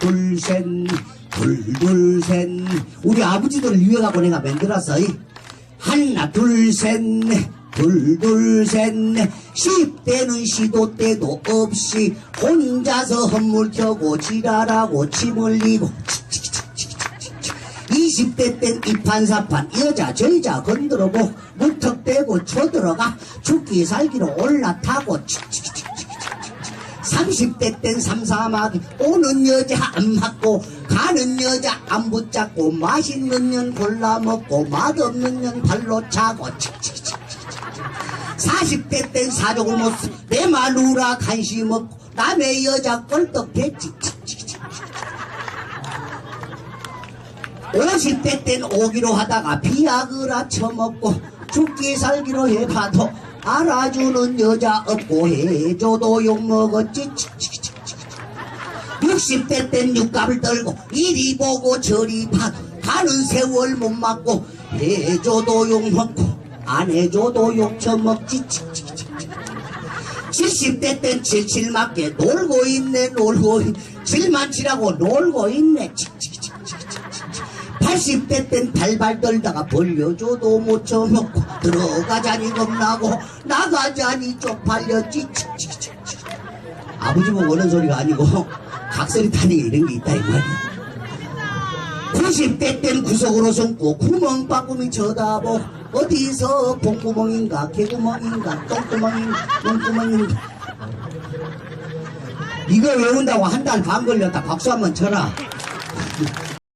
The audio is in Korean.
둘셋 둘둘셋. 우리 아버지들을 유행하고 내가 만들었어 이. 하나 둘셋넷 둘둘셋넷 십대는 시도 때도 없이 혼자서 헛물 켜고 지랄하고 침 흘리고. 20대 땐 이판사판 여자 저여자 건드려고 무턱대고 쳐들어가 죽기 살기로 올라타고 30대 땐 삼삼하게 오는 여자 안 맞고 가는 여자 안 붙잡고 맛있는 년 골라 먹고 맛없는 년 발로 차고 40대 땐 사족을 못내 마누라 간식 먹고 남의 여자 껄떡댔지. 50대 땐 오기로 하다가 비아그라 처먹고 죽기 살기로 해봐도 알아주는 여자 없고 해줘도 욕먹었지. 60대 땐 육갑을 떨고 이리 보고 저리 봐. 가는 세월 못 맞고 해줘도 욕먹고 안 해줘도 욕 처먹지. 70대 땐 칠칠 맞게 놀고 있네 놀고 있 칠만 칠하고 놀고 있네. 80대 땐 발발 떨다가 벌려줘도 못 쳐먹고 들어가자니 겁나고 나가자니 쪽팔렸지. 아버지 보고 오는 소리가 아니고 각설이 타는 게 이런 게 있다 이 말이야. 90대 땐 구석으로 숨고 구멍 바꾸미 쳐다보. 어디서 봉구멍인가 개구멍인가 똥구멍인가 똥구멍인가. 이거 외운다고 한 달 반 걸렸다. 박수 한번 쳐라